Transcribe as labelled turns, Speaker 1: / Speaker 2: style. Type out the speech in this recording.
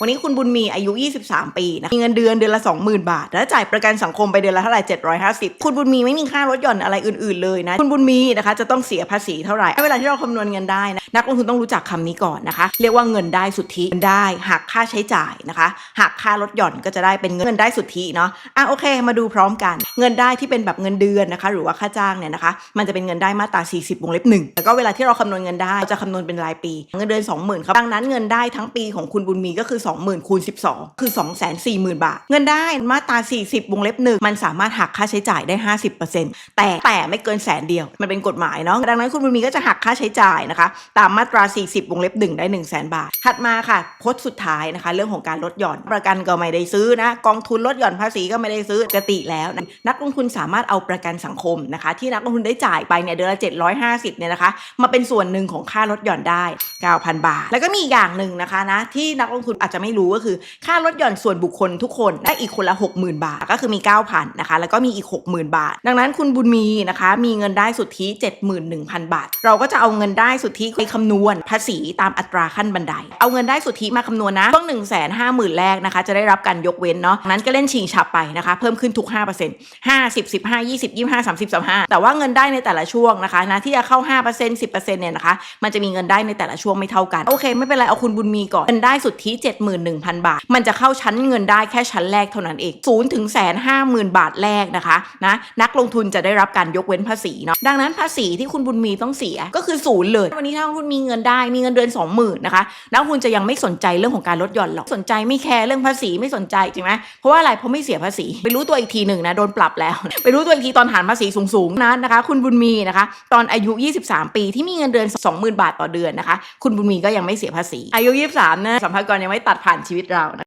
Speaker 1: วันนี้คุณบุญมีอายุ 23 ปีนะมีเงินเดือนเดือนละ 20,000 บาท แล้วจ่ายประกันสังคมไปเดือนละเท่าไหร่750 คุณบุญมีไม่มีค่ารถหย่อนอะไรอื่น ๆ เลยนะ คุณบุญมีนะคะจะต้องเสียภาษีเท่าไหร่เวลาที่เราคำนวณเงินได้นะนักลงทุนต้องรู้จักคำนี้ก่อนนะคะ เรียกว่าเงินได้สุทธิเงินได้หักค่าใช้จ่ายนะคะหักค่ารถหย่อนก็จะได้เป็นเงินได้สุทธิเนาะอะโอเค มาดูพร้อมกัน เงินได้ที่เป็นแบบเงินเดือนนะคะ หรือว่าค่าจ้างเนี่ยนะคะ มันจะเป็นเงินได้มาตรา 40 วงเล็บหนึ่งแล้วก็เวลาที่เราคำนวณเงินได้จะคำนวณเป็นรายปี เงินเดือน 20,000ครับดังนั้นเงินได้ทั้งปีของคุณบุญมีก็คือ20,000คูณ12 คือ 240,000 บาท เงินได้มาตรา 40วงเล็บหนึ่งมันสามารถหักค่าใช้จ่ายได้ 50%แต่แต่ไม่เกินแสนเดียว มันเป็นกฎหมายเนาะดังนั้นคุณบุญมีก็จะหักค่าใช้จ่ายนะคะ ตามมาตรา 40วงเล็บหนึ่งได้ 1 0 0 0 0แบาท ถัดมาค่ะโพสต์สุดท้ายนะคะ เรื่องของการลดหย่อนประกันก็ไม่ได้ซื้อนะกองทุนลดหย่อนภาษีก็ไม่ได้ซื้อปกติแล้วนะนักลงทุนสามารถเอาประกันสังคมนะคะ ที่นักลงทุนได้จ่ายไปเนี่ยเดือนละ750เนี่ยนะคะมาเป็นส่วนหนึ่งของค่าลดหย่อนได้ 9,000 บาท แล้วก็มีอีกอย่างหนึ่งนะคะนะที่นักลงทุนอาจจะไม่รู้ก็คือ ค่าลดหย่อนส่วนบุคคลทุกคนได้อีกคนละ 60,000 บาท ก็คือมี 9,000นะคะแล้วก็มีอีก 60,000 บาท ดังนั้นคุณบุญมีนะคะมีเงินได้สุทธิ 71,000 บาท เราก็จะเอาเงินได้สุทธิไปคำนวณภาษีตามอัตราขั้นบันได เอาเงินได้สุทธิมาคำนวณนะช่วง 1 5 0 0 0 0 แรกนะคะจะได้รับการยกเว้นเนาะนั้นก็เล่นชิงฉับไปนะคะเพิ่มขึ้นทุก 5% 50 15 20 25 30 35แต่ว่าเงินได้ในแต่ละช่วงนะคะนะที่จะเข้า 5% 10%เนี่ยนะคะมันจะมีเงินได้ในแต่ละช่วงไม่เท่ากัน โอเค ไม่เป็นไร เอาคุณบุญมีก่อนเงินได้สุทธิ 71,000 บาท มันจะเข้าชั้นเงินได้แค่ชั้นแรกเท่านั้นเอง0ถึงแสนห้าหมื่นบาทแรกนะคะนะนักลงทุนจะได้รับการยกเว้นภาษีเนาะดังนั้นภาษีที่คุณบุญมีต้องเสียก็คือศูนย์เลย วันนี้ถ้าคุณมีเงินได้มีเงินเดือน20,000นะคะนักลงทุนจะยังไม่สนใจเรื่องของการลดหย่อนหรอกสนใจไม่แคร์เรื่องภาษีไม่สนใจจริงไหมเพราะว่าอะไรเพราะไม่เสียภาษี ไปรู้ตัวอีกทีหนึ่งนะโดนปรับแล้ว ไปรู้ตัวอีกทีตอนฐานภาษีสูงๆนั้นนะคะ คุณบุญมีนะคะ ตอนอายุ 23 ปีที่มีเงินเดือน20,000 บาทต่อเดือนนะคะคุณบุญมีก็ยังไม่เสียภาษี อายุ 23นะสัมภากรยังไม่ตัดผ่านชีวิตเรานะ